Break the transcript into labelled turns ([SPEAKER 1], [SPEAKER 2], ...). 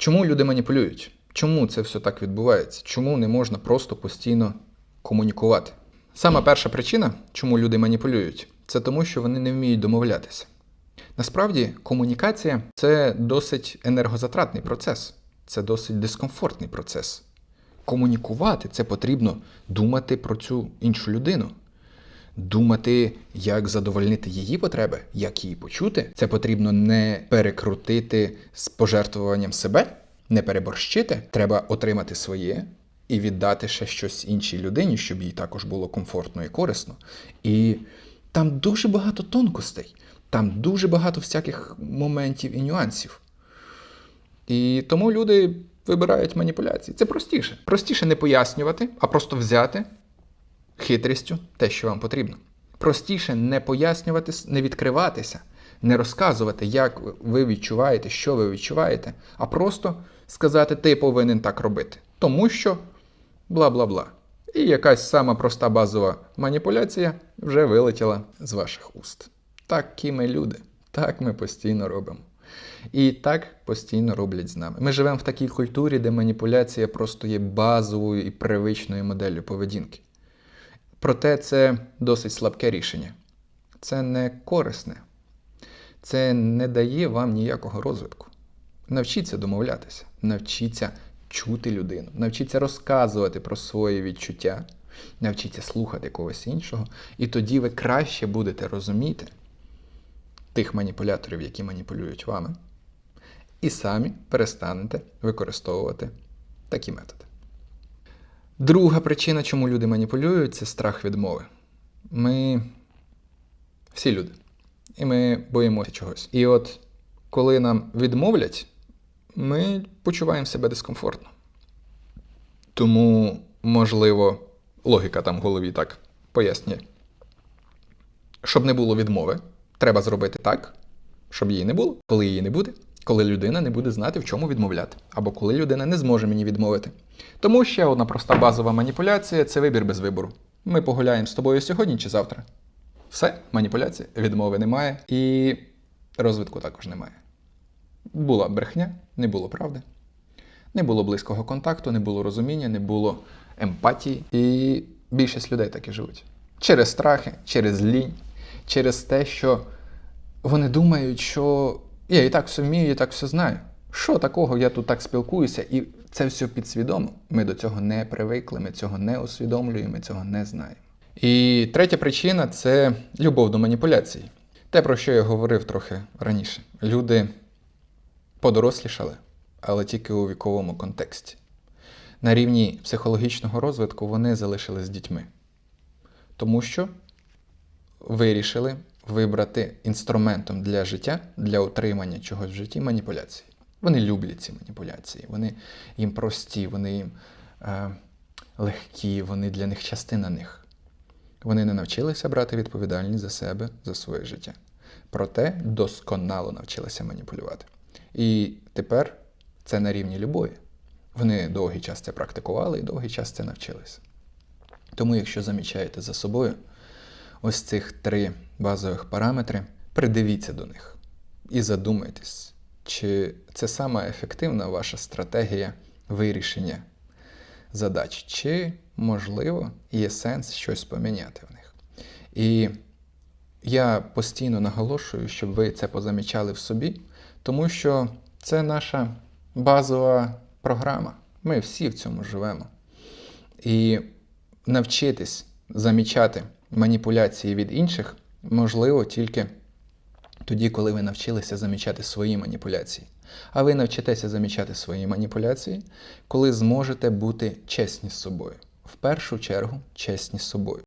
[SPEAKER 1] Чому люди маніпулюють? Чому це все так відбувається? Чому не можна просто постійно комунікувати? Сама перша причина, чому люди маніпулюють, це тому, що вони не вміють домовлятися. Насправді, комунікація це досить енергозатратний процес, це досить дискомфортний процес. Комунікувати це потрібно думати про цю іншу людину, думати, як задовольнити її потреби, як її почути. Це потрібно не перекрутити з пожертвуванням себе, не переборщити. Треба отримати своє і віддати ще щось іншій людині, щоб їй також було комфортно і корисно. І там дуже багато тонкостей, там дуже багато всяких моментів і нюансів. І тому люди вибирають маніпуляції. Це простіше. Простіше не пояснювати, а просто взяти хитрістю те, що вам потрібно. Простіше не пояснювати, не відкриватися, не розказувати, як ви відчуваєте, що ви відчуваєте, а просто сказати, ти повинен так робити. Тому що бла бла бла. І якась сама проста базова маніпуляція вже вилетіла з ваших уст. Такі ми люди, так ми постійно робимо. І так постійно роблять з нами. Ми живемо в такій культурі, де маніпуляція просто є базовою і привичною моделлю поведінки. Проте це досить слабке рішення. Це не корисне. Це не дає вам ніякого розвитку. Навчіться домовлятися, навчіться чути людину, навчіться розказувати про свої відчуття, навчіться слухати когось іншого, і тоді ви краще будете розуміти тих маніпуляторів, які маніпулюють вами, і самі перестанете використовувати такі методи. Друга причина, чому люди маніпулюють, це страх відмови. Ми всі люди. І ми боїмося чогось. І от коли нам відмовлять, ми почуваємо себе дискомфортно. Тому, можливо, логіка там в голові так пояснює. Щоб не було відмови, треба зробити так, щоб її не було. Коли її не буде, коли людина не буде знати, в чому відмовляти, або коли людина не зможе мені відмовити. Тому ще одна проста базова маніпуляція це вибір без вибору. Ми погуляємо з тобою сьогодні чи завтра. Все, маніпуляції, відмови немає, і розвитку також немає. Була брехня, не було правди, не було близького контакту, не було розуміння, не було емпатії. І більшість людей так і живуть. Через страхи, через лінь, через те, що вони думають, що я і так все вмію, і так все знаю. Що такого, я тут так спілкуюся, і це все підсвідомо. Ми до цього не привикли, ми цього не усвідомлюємо, ми цього не знаємо. І третя причина це любов до маніпуляцій. Те, про що я говорив трохи раніше. Люди подорослішали, але тільки у віковому контексті. На рівні психологічного розвитку вони залишились дітьми, тому що вирішили вибрати інструментом для життя, для отримання чогось в житті маніпуляції. Вони люблять ці маніпуляції, вони їм прості, вони їм е, легкі, вони для них частина них. Вони не навчилися брати відповідальність за себе, за своє життя. Проте досконало навчилися маніпулювати. І тепер це на рівні любові. Вони довгий час це практикували і довгий час це навчилися. Тому, якщо замічаєте за собою ось цих три базових параметри, придивіться до них і задумайтесь, чи це саме ефективна ваша стратегія вирішення задач, чи, можливо, є сенс щось поміняти в них. І я постійно наголошую, щоб ви це позамічали в собі, тому що це наша базова програма. Ми всі в цьому живемо. І навчитись замічати маніпуляції від інших можливо тільки тоді, коли ви навчилися замічати свої маніпуляції. А ви навчитеся замічати свої маніпуляції, коли зможете бути чесні з собою. В першу чергу, чесні з собою.